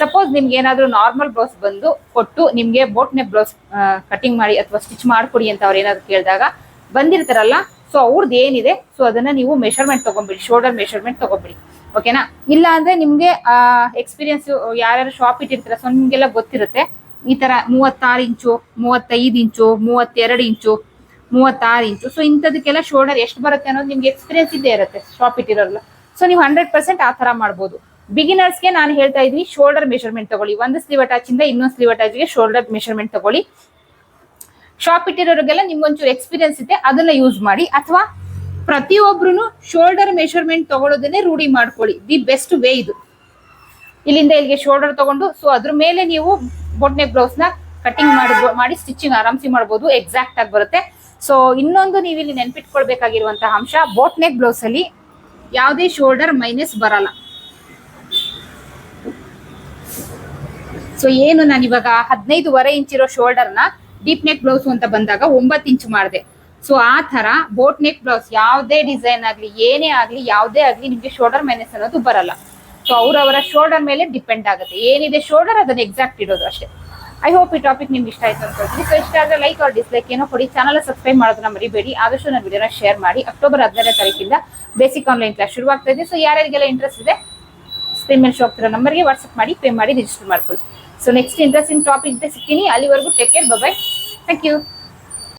ಸಪೋಸ್ ನಿಮ್ಗೆ ಏನಾದ್ರು ನಾರ್ಮಲ್ ಬ್ಲೌಸ್ ಬಂದು ಕೊಟ್ಟು ನಿಮ್ಗೆ ಬೋಟ್ನೆ ಬ್ಲೌಸ್ ಕಟಿಂಗ್ ಮಾಡಿ ಅಥವಾ ಸ್ಟಿಚ್ ಮಾಡ್ಕೊಡಿ ಅಂತ ಅವ್ರು ಏನಾದ್ರು ಕೇಳಿದಾಗ ಬಂದಿರ್ತಾರಲ್ಲ ಸೊ ಅವ್ರದ್ದು ಏನಿದೆ ಸೊ ಅದನ್ನ ನೀವು ಮೆಷರ್ಮೆಂಟ್ ತಗೊಂಬಿಡಿ ಶೋಲ್ಡರ್ ಮೆಷರ್ಮೆಂಟ್ ತಗೊಂಬಿಡಿ. ಓಕೆನಾ ಇಲ್ಲ ಅಂದ್ರೆ ನಿಮ್ಗೆ ಎಕ್ಸ್ಪೀರಿಯನ್ಸ್ ಯಾರ್ಯಾರು ಶಾಪ್ ಇಟ್ಟಿರ್ತಾರ ಸೊ ನಿಮ್ಗೆಲ್ಲ ಗೊತ್ತಿರುತ್ತೆ. ಈ ತರ ಮೂವತ್ತಾರು ಇಂಚು, ಮೂವತ್ತೈದು ಇಂಚು, ಮೂವತ್ತೆರಡು ಇಂಚು ಮೂವತ್ತಾರು ಇಂಚು. ಸೊ ಇಂಥದಕ್ಕೆಲ್ಲ ಶೋಲ್ಡರ್ ಎಷ್ಟು ಬರುತ್ತೆ ಅನ್ನೋದು ನಿಮ್ಗೆ ಎಕ್ಸ್ಪೀರಿಯನ್ಸ್ ಇದ್ದೇ ಇರುತ್ತೆ ಶಾಪ್ ಇಟ್ಟಿರೋಲ್ಲ ಸೊ ನೀವು ಹಂಡ್ರೆಡ್ ಪರ್ಸೆಂಟ್ ಆ ಥರ ಮಾಡ್ಬೋದು. ಬಿಗಿನರ್ಸ್ಗೆ ನಾನು ಹೇಳ್ತಾ ಇದ್ದೀನಿ ಶೋಲ್ಡರ್ ಮೆಷರ್ಮೆಂಟ್ ತಗೊಳ್ಳಿ. ಒಂದು ಸ್ಲೀವ್ ಅಟ್ಯಾಚ್ ಇಂದ ಇನ್ನೊಂದು ಸ್ಲೀವ್ ಅಟ್ಯಾಚ್ಗೆ ಶೋಲ್ಡರ್ ಮೆಷರ್ಮೆಂಟ್ ತಗೊಳ್ಳಿ. ಶಾಪ್ ಇಟ್ಟಿರೋರಿಗೆಲ್ಲ ನಿಮ್ಗೊಂಚೂರು ಎಕ್ಸ್ಪೀರಿಯನ್ಸ್ ಇದೆ ಅದನ್ನ ಯೂಸ್ ಮಾಡಿ. ಅಥವಾ ಪ್ರತಿಯೊಬ್ರು ಶೋಲ್ಡರ್ ಮೆಷರ್ಮೆಂಟ್ ತಗೊಳ್ಳೋದನ್ನೇ ರೂಢಿ ಮಾಡ್ಕೊಳ್ಳಿ. ದಿ ಬೆಸ್ಟ್ ವೇ ಇದು. ಇಲ್ಲಿಂದ ಇಲ್ಲಿಗೆ ಶೋಲ್ಡರ್ ತಗೊಂಡು ಸೊ ಅದ್ರ ಮೇಲೆ ನೀವು ಬೊಟ್ನೆ ಬ್ಲೌಸ್ನ ಕಟಿಂಗ್ ಮಾಡಿ ಮಾಡಿ ಸ್ಟಿಚಿಂಗ್ ಆರಾಮ್ಸಿ ಮಾಡ್ಬೋದು. ಎಕ್ಸಾಕ್ಟ್ ಆಗಿ ಬರುತ್ತೆ. ಸೊ ಇನ್ನೊಂದು ನೀವು ಇಲ್ಲಿ ನೆನ್ಪಿಟ್ಕೊಳ್ಬೇಕಾಗಿರುವಂತಹ ಅಂಶ ಬೋಟ್ ನೆಕ್ ಬ್ಲೌಸ್ ಅಲ್ಲಿ ಯಾವುದೇ ಶೋಲ್ಡರ್ ಮೈನಸ್ ಬರಲ್ಲ. ಸೊ ಏನು ನಾನು ಇವಾಗ ಹದಿನೈದುವರೆ ಇಂಚ್ ಇರೋ ಶೋಲ್ಡರ್ನ ಡೀಪ್ ನೆಕ್ ಬ್ಲೌಸ್ ಅಂತ ಬಂದಾಗ ಒಂಬತ್ತು ಇಂಚ್ ಮಾಡಿದೆ. ಸೊ ಆ ತರ ಬೋಟ್ ನೆಕ್ ಬ್ಲೌಸ್ ಯಾವುದೇ ಡಿಸೈನ್ ಆಗಲಿ, ಏನೇ ಆಗಲಿ, ಯಾವುದೇ ಆಗಲಿ ನಿಮಗೆ ಶೋಲ್ಡರ್ ಮೈನಸ್ ಅನ್ನೋದು ಬರಲ್ಲ. ಸೊ ಅವರವರ ಶೋಲ್ಡರ್ ಮೇಲೆ ಡಿಪೆಂಡ್ ಆಗುತ್ತೆ. ಏನಿದೆ ಶೋಲ್ಡರ್ ಅದನ್ನ ಎಕ್ಸಾಕ್ಟ್ ಇಡೋದು ಅಷ್ಟೇ. ಐ ಹೋಪ್ ಈ ಟಾಪಿಕ್ ನಿಮ್ಗೆ ಇಷ್ಟ ಆಯ್ತು ಅನ್ಕೊಳ್ತೀನಿ. ಸೊ ಇಷ್ಟ ಆದ್ರೆ ಲೈಕ್ ಆರ್ ಡಿಸ್ಲೈಕ್ ಏನೋ ಕೊಡಿ. ಚಾನಲ್ ಸಬ್ಸ್ಕ್ರೈಬ್ ಮಾಡೋದನ್ನ ಮರಿಬೇಡಿ. ಆದಷ್ಟು ನನ್ನ ವಿಡಿಯೋನ ಶೇರ್ ಮಾಡಿ. ಅಕ್ಟೋಬರ್ ಹದಿನೈದನೇ ತಾರೀಕಿಂದ ಬೇಸಿಕ್ ಆನ್ಲೈನ್ ಕ್ಲಾಸ್ ಶುರುವಾಗ್ತಾ ಇದೆ. ಸೊ ಯಾರ್ಯಾರಿಗೆಲ್ಲ ಇಂಟ್ರೆಸ್ಟ್ ಇದೆ ಸ್ಕ್ರೀನ್ ಮೇಲೆ ಶೋ ಆಗ್ತಿರೋ ನಂಬರ್ಗೆ ವಾಟ್ಸಪ್ ಮಾಡಿ ಪೇ ಮಾಡಿ ರಿಜಿಸ್ಟರ್ ಮಾಡ್ಕೊಳ್ಳಿ. ಸೊ ನೆಕ್ಸ್ಟ್ ಇಂಟ್ರೆಸ್ಟಿಂಗ್ ಟಾಪಿಕ್ ಸಿಗ್ತೀನಿ. ಅಲ್ಲಿವರೆಗೂ take care bye thank you